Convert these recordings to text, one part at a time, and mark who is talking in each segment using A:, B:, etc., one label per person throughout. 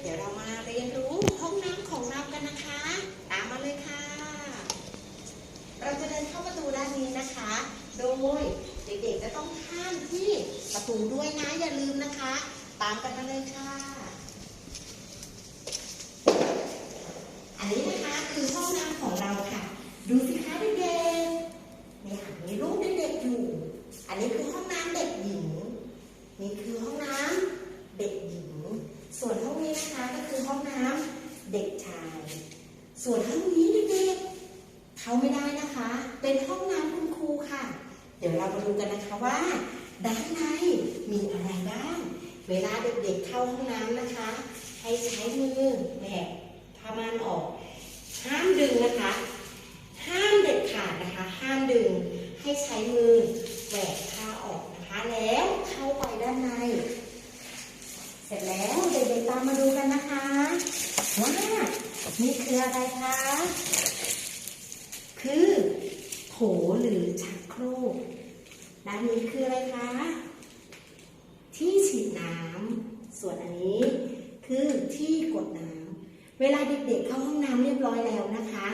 A: เดี๋ยวเรามาเรียนรู้ห้องน้ำของเรากันนะคะ ตามมาเลยค่ะ เราจะเดินเข้าประตูด้านนี้นะคะ โดยเด็กๆจะต้องข้ามที่ประตูด้วยนะอย่าลืมนะคะ ตามกันมาเลยค่ะ อันนี้นะคะคือห้องน้ำของเราค่ะ ดูสิคะเด็กๆเนี่ยมีรูปเด็กๆอยู่ อันนี้คือห้องน้ำเด็กหญิง นี่คือห้องน้ำเด็กหญิง ส่วนห้องนี้นะคะก็คือห้องน้ำ เด็กชาย ส่วนห้องนี้เด็กๆเข้าไม่ได้นะคะ เป็นห้องน้ำคุณครูค่ะ เดี๋ยวเรามาดูกันนะคะว่า ด้านในมีอะไรบ้าง เวลาเด็กๆเข้าห้องน้ำนะคะ ให้ใช้มือแหวกผ้าม่านออก ห้ามดึงนะคะ ห้ามเด็ดขาดนะคะ ห้ามดึง ให้ใช้มือแหวกผ้าออกนะคะ แล้วเข้าไปด้านใน เสร็จแล้วเด็กๆตามมาดูกันนะคะว่านี่คืออะไรคะ คือโถหรือชักโครกด้านนี้คืออะไรคะ ที่ฉีดน้ำส่วนอันนี้คือที่กดน้ำเวลาเด็กๆเข้าห้องน้ำเรียบร้อยแล้วนะคะ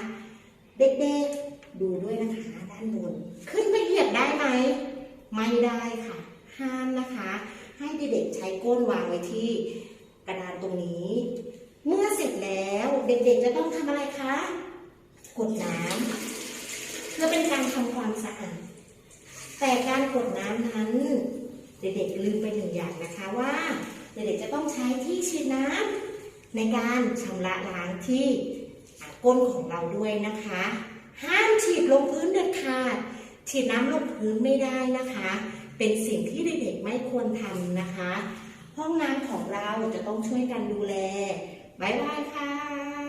A: เด็กๆดูด้วยนะคะด้านบนขึ้นไปเหยียบได้ไหมไม่ได้ค่ะ ห้ามนะคะ ใช้ก้นวางไว้ที่กระดานตรงนี้ เมื่อเสร็จแล้วเด็กๆจะต้องทำอะไรคะกดน้ำเพื่อเป็นการทำความสะอาดแต่การกดน้ำนั้น เด็กๆลืมไปหนึ่งอย่างนะคะว่า เด็กๆจะต้องใช้ที่ฉีดน้ำในการชำระล้างที่ก้นของเราด้วยนะคะ ห้ามฉีดลงพื้นเด็ดขาดฉีดน้ำลงพื้นไม่ได้นะคะ เป็นสิ่งที่เด็กๆไม่ควรทำนะคะ ห้องน้ำของเราจะต้องช่วยกันดูแล บ๊ายบายค่ะ